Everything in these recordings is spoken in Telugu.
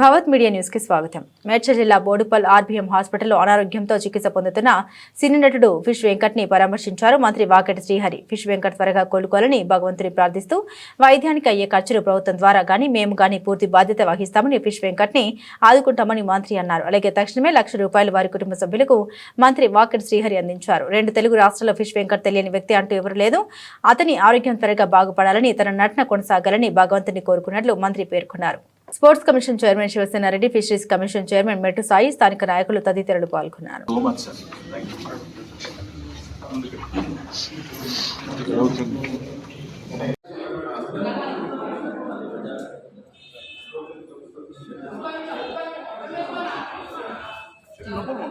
భవత్ మీడియా న్యూస్కి స్వాగతం. మేడ్చల్ జిల్లా బోడుపల్ ఆర్బీఎం హాస్పిటల్లో అనారోగ్యంతో చికిత్స పొందుతున్న సినీ నటుడు ఫిష్ వెంకట్ని పరామర్శించారు మంత్రి వాకెట్ శ్రీహరి. ఫిష్ వెంకట్ త్వరగా కోలుకోవాలని భగవంతుని ప్రార్థిస్తూ వైద్యానికి అయ్యే ఖర్చులు ప్రభుత్వం ద్వారా కానీ మేము కానీ పూర్తి బాధ్యత వహిస్తామని ఫిష్ వెంకట్ని ఆదుకుంటామని మంత్రి అన్నారు. అలాగే తక్షణమే లక్ష రూపాయలు వారి కుటుంబ సభ్యులకు మంత్రి వాకెట్ శ్రీహరి అందించారు. రెండు తెలుగు రాష్ట్రాల్లో ఫిష్ వెంకట్ తెలియని వ్యక్తి అంటూ ఎవరు లేదు. అతని ఆరోగ్యం త్వరగా బాగుపడాలని తన నటన కొనసాగాలని భగవంతుని కోరుకున్నట్లు మంత్రి పేర్కొన్నారు. Sports commission chairman Shivasena Reddy fisheries commission chairman Mettu Sai స్థానిక నాయకులు తదితరులు పాల్గొన్నారు.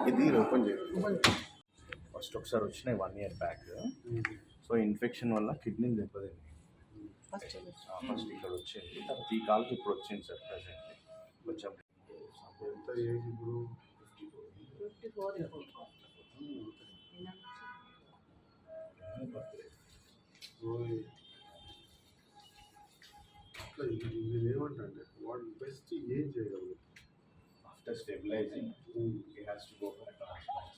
ఇది ఓపెన్ ఫస్ట్ ఒకసారి వచ్చినాయి one year back so infection వల్ల కిడ్నీ దెబ్బతింది. ఫస్ట్ ఇక్కడ వచ్చింది తర్వాత ఈ కాలుకి ఇప్పుడు వచ్చింది సార్ ప్రజెంట్ కొంచెం ఎంత ఏజ్ ఇప్పుడు ఓయ్. ఇట్లా ఇది నేను ఏమంటే వాడు బెస్ట్ ఏం చేయగలరు after stabilising he has to go for a transplant.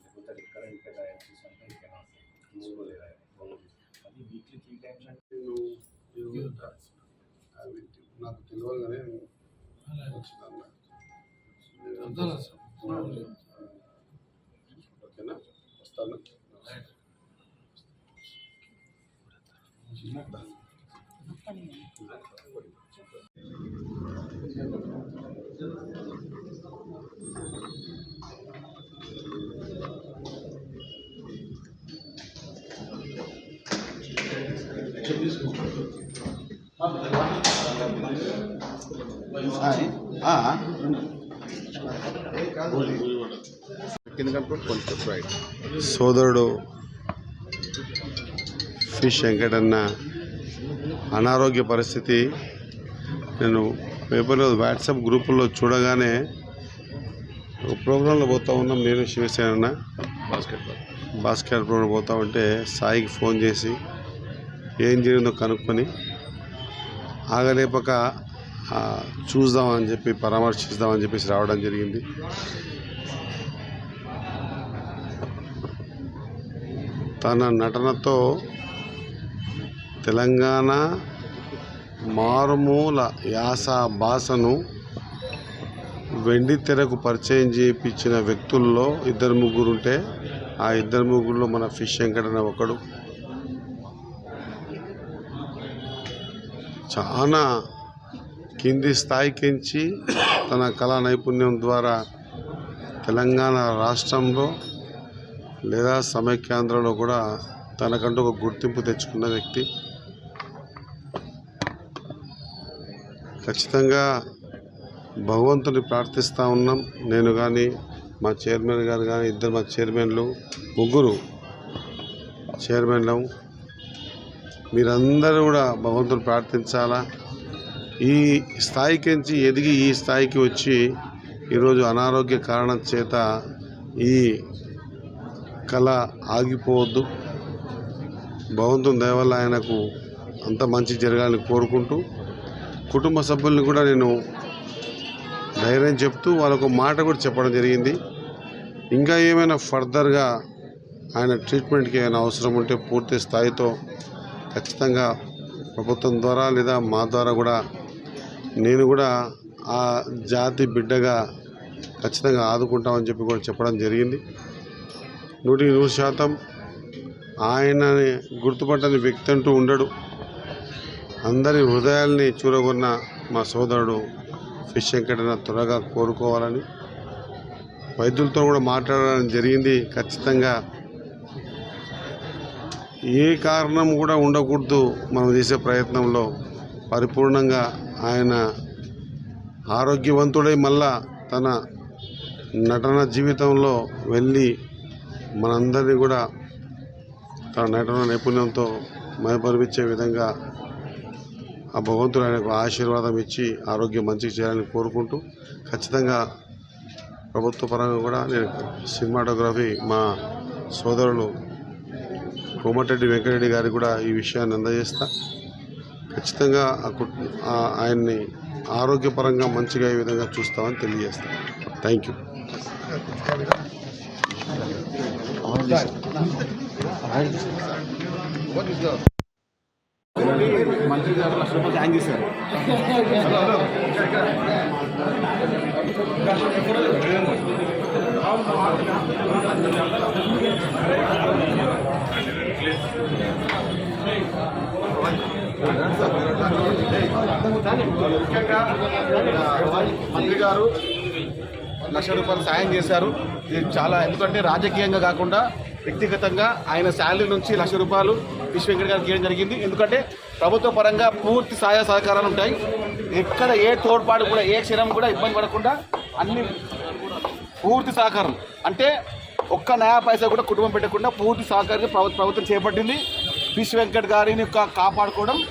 లేకపోతే రికరెంట్ డయాలసిస్ అంటే he cannot తీసుకోలేరు ఆయన. అది వీక్లీ త్రీ టైమ్స్ అంటే నాకు తెలియగానే వచ్చిందన్న. ఓకేనా? వస్తాను. సోదరుడు ఫిష్ వెంకటన్న అనారోగ్య పరిస్థితి. నేను పేపర్లో వాట్సాప్ గ్రూపుల్లో చూడగానే ఒక ప్రోగ్రాంలో పోతా ఉన్నాం. నేను శివసేన బాస్కెట్బాల్. బాస్కెట్ ప్రోగ్రాం పోతా ఉంటే సాయికి ఫోన్ చేసి ఏం జరిగిందో కనుక్కొని ఆగలేపక చూద్దామని చెప్పి పరామర్శిద్దామని చెప్పేసి రావడం జరిగింది. తన నటనతో తెలంగాణ మారుమూల యాస భాషను వెండి తెరకు పరిచయం చేయించిన వ్యక్తుల్లో ఇద్దరు ముగ్గురుంటే ఆ ఇద్దరు ముగ్గురులో మన ఫిష్ వెంకటన ఒకడు. చాలా కింది స్థాయికించి తన కళా నైపుణ్యం ద్వారా తెలంగాణ రాష్ట్రంలో లేదా సమైక్యాంధ్రలో కూడా తనకంటూ ఒక గుర్తింపు తెచ్చుకున్న వ్యక్తి. ఖచ్చితంగా భగవంతుని ప్రార్థిస్తూ ఉన్నాం. నేను కానీ మా చైర్మన్ గారు కానీ ఇద్దరు మా చైర్మన్లు ముగ్గురు చైర్మన్లు. మీరందరూ కూడా భగవంతుని ప్రార్థించాలా? ఈ స్థాయికించి ఎదిగి ఈ స్థాయికి వచ్చి ఈరోజు అనారోగ్య కారణం చేత ఈ కళ ఆగిపోవద్దు. భగవంతుని దయవల్ల ఆయనకు అంత మంచి జరగాలని కోరుకుంటూ కుటుంబ సభ్యుల్ని కూడా నేను ధైర్యం చెప్తూ వాళ్ళకు మాట కూడా చెప్పడం జరిగింది. ఇంకా ఏమైనా ఫర్దర్గా ఆయన ట్రీట్మెంట్కి ఏమైనా అవసరం ఉంటే పూర్తి స్థాయితో ఖచ్చితంగా ప్రభుత్వం ద్వారా లేదా మా ద్వారా కూడా నేను కూడా ఆ జాతి బిడ్డగా ఖచ్చితంగా ఆదుకుంటామని చెప్పి కూడా చెప్పడం జరిగింది. నూటికి నూరు శాతం ఆయనని గుర్తుపట్టని వ్యక్తి అంటూ ఉండడు. అందరి హృదయాల్ని చూరగొన్న మా సోదరుడు ఫిష్ వెంకటన త్వరగా కోరుకోవాలని వైద్యులతో కూడా మాట్లాడడం జరిగింది. ఖచ్చితంగా ఏ కారణం కూడా ఉండకూడదు మనం చేసే ప్రయత్నంలో. పరిపూర్ణంగా ఆయన ఆరోగ్యవంతుడై మళ్ళా తన నటన జీవితంలో వెళ్ళి మనందరినీ కూడా తన నటన నైపుణ్యంతో మైపరిపించే విధంగా ఆ భగవంతుడు ఆయనకు ఆశీర్వాదం ఇచ్చి ఆరోగ్యం మంచిగా చేయాలని కోరుకుంటూ ఖచ్చితంగా ప్రభుత్వ పరంగా కూడా నేను సినిమాటోగ్రఫీ మా సోదరులు కోమటిరెడ్డి వెంకటరెడ్డి గారికి కూడా ఈ విషయాన్ని అందజేస్తా. ఖచ్చితంగా ఆ కుట్- ఆయన్ని ఆరోగ్యపరంగా మంచిగా ఈ విధంగా చూస్తామని తెలియజేస్తాం. Thank you. మంత్రి గారు లక్ష రూపాయలు హ్యాంగ్ చేశారు ముఖ్యంగా మంత్రి గారు లక్ష రూపాయలు సాయం చేశారు. ఇది చాలా ఎందుకంటే రాజకీయంగా కాకుండా వ్యక్తిగతంగా ఆయన శాలరీ నుంచి లక్ష రూపాయలు విశ్వ వెంకట గారికి ఇవ్వడం జరిగింది. ఎందుకంటే ప్రభుత్వ పరంగా పూర్తి సహాయ సహకారాలు ఉంటాయి. ఎక్కడ ఏ తోడ్పాటు కూడా ఏ క్షణం కూడా ఇబ్బంది పడకుండా అన్ని పూర్తి సహకారం. అంటే ఒక్క నయా పైసా కూడా కుటుంబం పెట్టకుండా పూర్తి సహకారం ప్రభుత్వం చేపట్టింది. విశ్వ వెంకట్ గారిని కా- కాపాడుకోవడం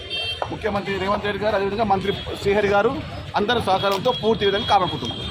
ముఖ్యమంత్రి రేవంత్ రెడ్డి గారు అదేవిధంగా మంత్రి శ్రీహరి గారు అందరి సహకారంతో పూర్తి విధంగా కాపాడుకుంటున్నారు.